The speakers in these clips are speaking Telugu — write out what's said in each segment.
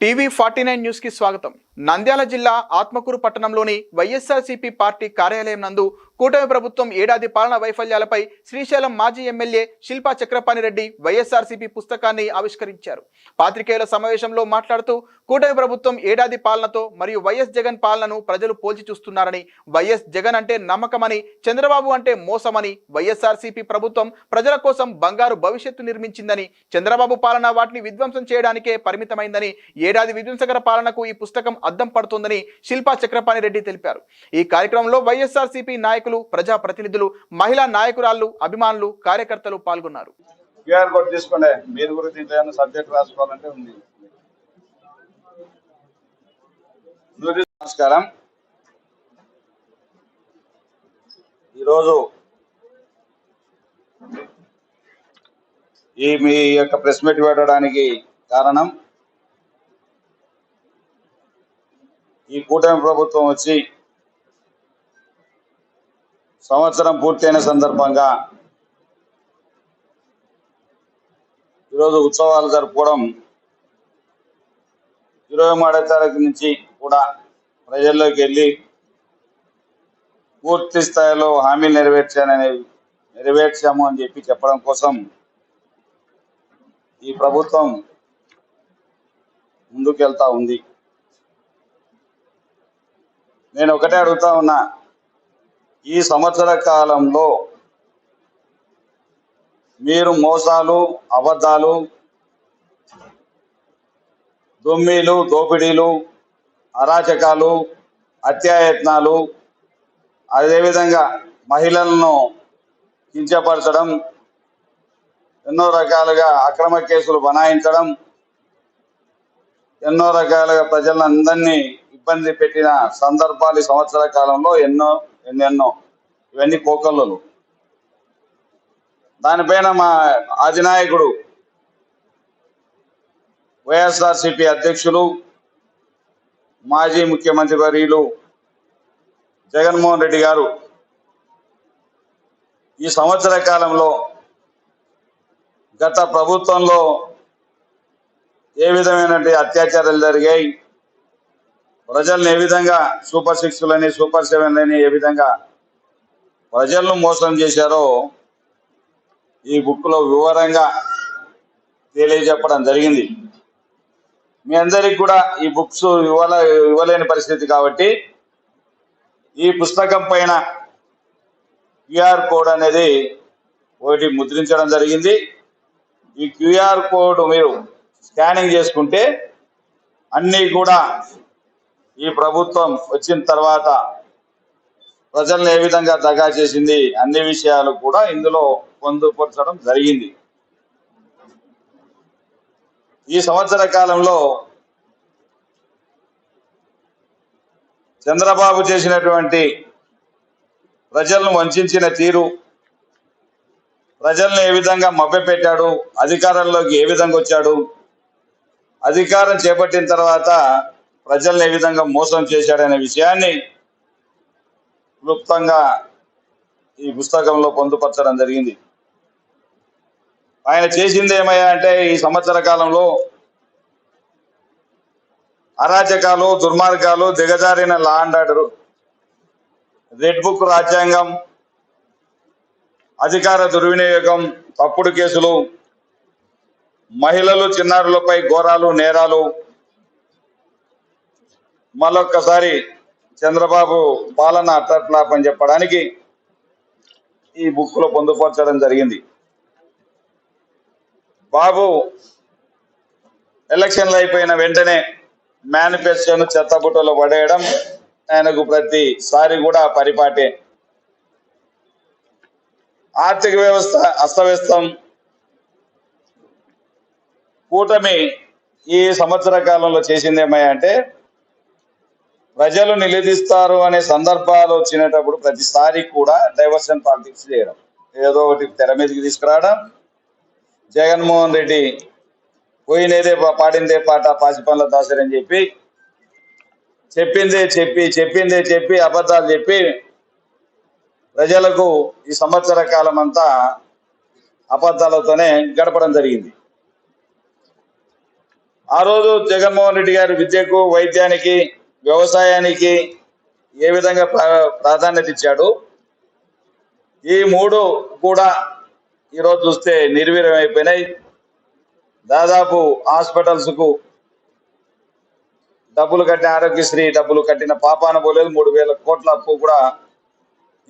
టీవీ ఫార్టీ నైన్ న్యూస్ కి స్వాగతం నంద్యాల జిల్లా ఆత్మకూరు పట్టణంలోని వైఎస్ఆర్సీపీ పార్టీ కార్యాలయం నందు కూటమి ప్రభుత్వం ఏడాది పాలన వైఫల్యాలపై శ్రీశైలం మాజీ ఎమ్మెల్యే శిల్పా చక్రపాణి రెడ్డి వైఎస్ఆర్సీపీ పుస్తకాన్ని ఆవిష్కరించారు. పాత్రికేయుల సమావేశంలో మాట్లాడుతూ కూటమి ప్రభుత్వం ఏడాది పాలనతో మరియు వైఎస్ జగన్ పాలనను ప్రజలు పోల్చి చూస్తున్నారని వైఎస్ జగన్ అంటే నమ్మకమని చంద్రబాబు అంటే మోసమని వైఎస్ఆర్సీపీ ప్రభుత్వం ప్రజల కోసం బంగారు భవిష్యత్తు నిర్మించిందని చంద్రబాబు పాలన వాటిని విధ్వంసం చేయడానికే పరిమితమైందని ఏడాది విధ్వంసకర పాలనకు ఈ పుస్తకం అద్దం పడుతోందని శిల్పా చక్రపాణి రెడ్డి తెలిపారు. ఈ కార్యక్రమంలో వైఎస్ఆర్సీపీ నాయకులు ప్రజాప్రతినిధులు మహిళా నాయకురాళ్ళు అభిమానులు కార్యకర్తలు పాల్గొన్నారు. క్యూఆర్ కోడ్ తీసుకోండి. మీరు కూడా దీంట్లో సబ్జెక్ట్ రాసుకోవాలంటే ఉంది. నమస్కారం. ఈరోజు ఈ మీ యొక్క ప్రెస్ మీట్ పెట్టడానికి కారణం ఈ కూటమి ప్రభుత్వం వచ్చి సంవత్సరం పూర్తయిన సందర్భంగా ఈరోజు ఉత్సవాలు జరుపుకోవడం ఇరవై మూడో తారీఖు నుంచి కూడా ప్రజల్లోకి వెళ్ళి పూర్తి స్థాయిలో హామీలు నెరవేర్చానని నెరవేర్చాము అని చెప్పి చెప్పడం కోసం ఈ ప్రభుత్వం ముందుకెళ్తా ఉంది. నేను ఒకటే అడుగుతా ఉన్నా. ఈ సంవత్సర కాలంలో మీరు మోసాలు అబద్ధాలు దొమ్మిలు దోపిడీలు అరాచకాలు హత్యాయత్నాలు అదేవిధంగా మహిళలను కించపరచడం ఎన్నో రకాలుగా అక్రమ కేసులు బనాయించడం ఎన్నో రకాలుగా ప్రజలందరినీ ఇబ్బంది పెట్టిన సందర్భాలు సంవత్సర కాలంలో ఎన్నో ఎన్నెన్నో. ఇవన్నీ కోకళ్ళు దానిపైన మా అధినాయకుడు వైఎస్ఆర్సిపి అధ్యక్షులు మాజీ ముఖ్యమంత్రి వర్యులు జగన్మోహన్ రెడ్డి గారు ఈ సంవత్సర కాలంలో గత ప్రభుత్వంలో ఏ విధమైనటువంటి అత్యాచారాలు జరిగాయి? ప్రజల్ని ఏ విధంగా సూపర్ సిక్స్లని సూపర్ సెవెన్లని ఏ విధంగా ప్రజలను మోసం చేశారో ఈ బుక్లో వివరంగా తెలియజెప్పడం జరిగింది. మీ అందరికి కూడా ఈ బుక్స్ ఇవ్వాల ఇవ్వలేని పరిస్థితి కాబట్టి ఈ పుస్తకం పైన క్యూఆర్ కోడ్ అనేది ఒకటి ముద్రించడం జరిగింది. ఈ క్యూఆర్ కోడ్ మీరు స్కానింగ్ చేసుకుంటే అన్నీ కూడా ఈ ప్రభుత్వం వచ్చిన తర్వాత ప్రజలను ఏ విధంగా దగా చేసింది అన్ని విషయాలు కూడా ఇందులో పొందుపరచడం జరిగింది. ఈ సంవత్సర కాలంలో చంద్రబాబు చేసినటువంటి ప్రజలను వంచిన తీరు ప్రజలను ఏ విధంగా మభ్యపెట్టాడు అధికారంలోకి ఏ విధంగా వచ్చాడు అధికారం చేపట్టిన తర్వాత ప్రజల్ని ఏ విధంగా మోసం చేశాడనే విషయాన్ని క్లుప్తంగా ఈ పుస్తకంలో పొందుపరచడం జరిగింది. ఆయన చేసింది ఏమయ్యా అంటే ఈ సంవత్సర కాలంలో అరాచకాలు దుర్మార్గాలు దిగజారిన law and order red book రాజ్యాంగం అధికార దుర్వినియోగం తప్పుడు కేసులు మహిళలు చిన్నారులపై ఘోరాలు నేరాలు మళ్ళొక్కసారి చంద్రబాబు పాలన అట్టట్లాప్ అని చెప్పడానికి ఈ బుక్లో పొందుపరచడం జరిగింది. బాబు ఎలక్షన్లు అయిపోయిన వెంటనే మేనిఫెస్టోను చెత్తబుట్టలో పడేయడం ఆయనకు ప్రతిసారి కూడా పరిపాటే. ఆర్థిక వ్యవస్థ అస్తవ్యస్తం. కూటమి ఈ సంవత్సర కాలంలో చేసిందేమయ్యా అంటే ప్రజలు నిలదీస్తారు అనే సందర్భాలు వచ్చినప్పుడు ప్రతిసారి కూడా డైవర్షన్ పాలిటిక్స్ చేయడం. ఏదో ఒకటి తెర మీదకి తీసుకురావడం. జగన్మోహన్ రెడ్డి పోయినదే పా- పాడిందే పాట పాసిపండ్ల దాసరని చెప్పి చెప్పిందే చెప్పి చెప్పిందే చెప్పి అబద్ధాలు చెప్పి ప్రజలకు ఈ సంవత్సర కాలం అంతా అబద్ధాలతోనే గడపడం జరిగింది. ఆ రోజు జగన్మోహన్ రెడ్డి గారు విద్యకు వైద్యానికి వ్యవసాయానికి ఏ విధంగా ప్రా- ప్రాధాన్యత ఇచ్చాడు? ఈ మూడు కూడా ఈరోజు చూస్తే నిర్వీర్యం అయిపోయినాయి. దాదాపు హాస్పిటల్స్కు డబ్బులు కట్టిన ఆరోగ్యశ్రీ డబ్బులు కట్టిన పాపాన పోలేదు మూడు వేల కోట్ల అప్పు కూడా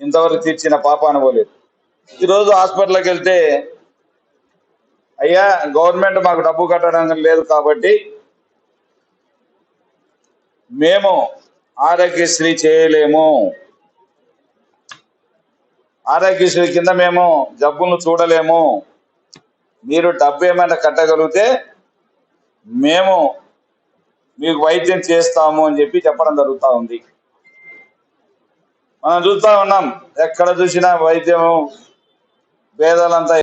ఇంతవరకు తీర్చిన పాపాన పోలేదు ఈరోజు హాస్పిటల్కి వెళ్తే అయ్యా గవర్నమెంట్ మాకు డబ్బు కట్టడం లేదు కాబట్టి మేము ఆరోగ్యశ్రీ చేయలేము. ఆరోగ్యశ్రీ కింద మేము జబ్బులను చూడలేము. మీరు డబ్బు ఏమైనా కట్టగలిగితే మేము మీకు వైద్యం చేస్తాము అని చెప్పి చెప్పడం జరుగుతూ ఉంది. మనం చూస్తూ ఉన్నాం ఎక్కడ చూసినా వైద్యము పేదలంతా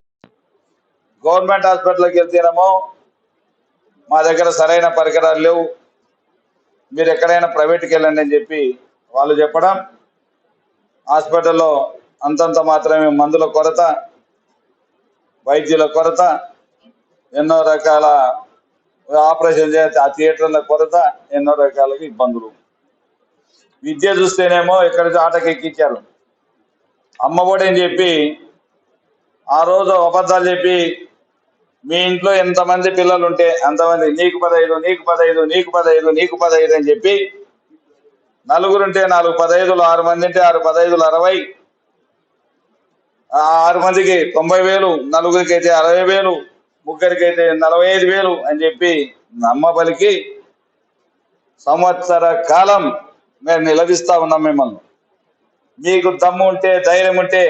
గవర్నమెంట్ హాస్పిటల్కి వెళ్తేనేమో మా దగ్గర సరైన పరికరాలు లేవు. మీరు ఎక్కడైనా ప్రైవేట్కి వెళ్ళండి అని చెప్పి వాళ్ళు చెప్పడం. హాస్పిటల్లో అంతంత మాత్రమే మందుల కొరత వైద్యుల కొరత ఎన్నో రకాల ఆపరేషన్ చేస్తే ఆ థియేటర్ల కొరత ఎన్నో రకాలుగా ఇబ్బందులు. విద్య చూస్తేనేమో ఇక్కడ ఆటకి ఎక్కించారు అమ్మఒడి అని చెప్పి ఆ రోజు అబద్ధాలు చెప్పి మీ ఇంట్లో ఎంతమంది పిల్లలు ఉంటే అంతమంది నీకు పదహైదు నీకు పదహైదు నీకు పదహైదు నీకు పదహైదు అని చెప్పి నలుగురుంటే నాలుగు పదహైదులు ఆరు మంది ఉంటే ఆరు పదహైదులు అరవై. ఆరు మందికి తొంభై వేలు నలుగురికి అయితే అరవై వేలు ముగ్గురికి అయితే నలభై ఐదు వేలు అని చెప్పి నమ్మబలికి సంవత్సర కాలం మేము నిలదీస్తా ఉన్నాం మిమ్మల్ని. మీకు దమ్ము ఉంటే ధైర్యం ఉంటే